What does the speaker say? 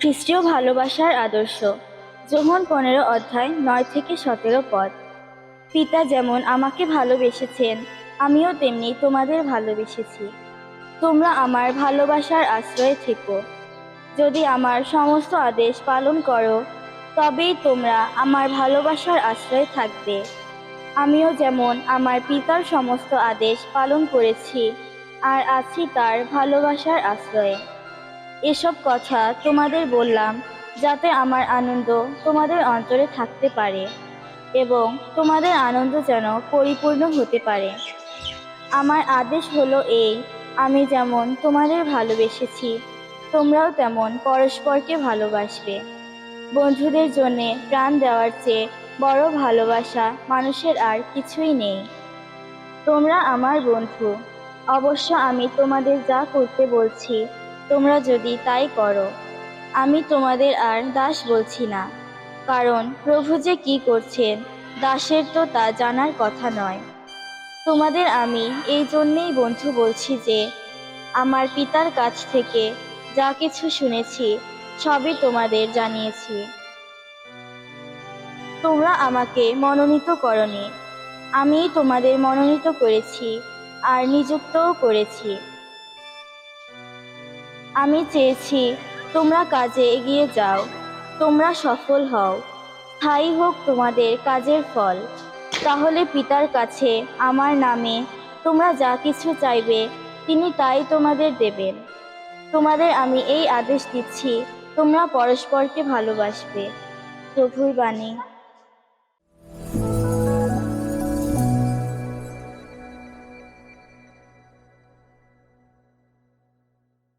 খ্রিস্টীয় ভালোবাসার আদর্শ। যোহন পনেরো অধ্যায় নয় থেকে সতেরো পদ। পিতা যেমন আমাকে ভালোবেসেছেন, আমিও তেমনি তোমাদের ভালোবেসেছি। তোমরা আমার ভালোবাসার আশ্রয়ে থেকো। যদি আমার সমস্ত আদেশ পালন করো, তবেই তোমরা আমার ভালোবাসার আশ্রয়ে থাকবে। আমিও যেমন আমার পিতার সমস্ত আদেশ পালন করেছি, আর আছি তার ভালোবাসার আশ্রয়ে। এসব কথা তোমাদের বললাম যাতে আমার আনন্দ তোমাদের অন্তরে থাকতে পারে এবং তোমাদের আনন্দ যেন পরিপূর্ণ হতে পারে। আমার আদেশ হলো এই, আমি যেমন তোমাদের ভালোবেসেছি, তোমরাও তেমন পরস্পরকে ভালোবাসবে। বন্ধুদের জন্যে প্রাণ দেওয়ার চেয়ে বড় ভালোবাসা মানুষের আর কিছুই নেই। তোমরা আমার বন্ধু, অবশ্য আমি তোমাদের যা করতে বলছি তোমরা যদি তাই করো, আমি তোমাদের আর দাস বলছি না। কারণ প্রভু যে কি করছেন, দাসের তো তা জানার কথা নয়। তোমাদের আমি এই জন্যেই বন্ধু বলছি যে, আমার পিতার কাছ থেকে যা কিছু শুনেছি, সবই তোমাদের জানিয়েছি। তোমরা আমাকে মনোনীত করনি। আমি তোমাদের মনোনীত করেছি আর নিযুক্তও করেছি। আমি চেয়েছি তোমরা কাজে এগিয়ে যাও, তোমরা সফল হও। স্থায়ী হোক তোমাদের কাজের ফল। তাহলে পিতার কাছে আমার নামে তোমরা যা কিছু চাইবে, তিনি তাই তোমাদের দেবেন। তোমাদের আমি এই আদেশ দিচ্ছি, তোমরা পরস্পরকে ভালোবাসবে। প্রভুর বাণী।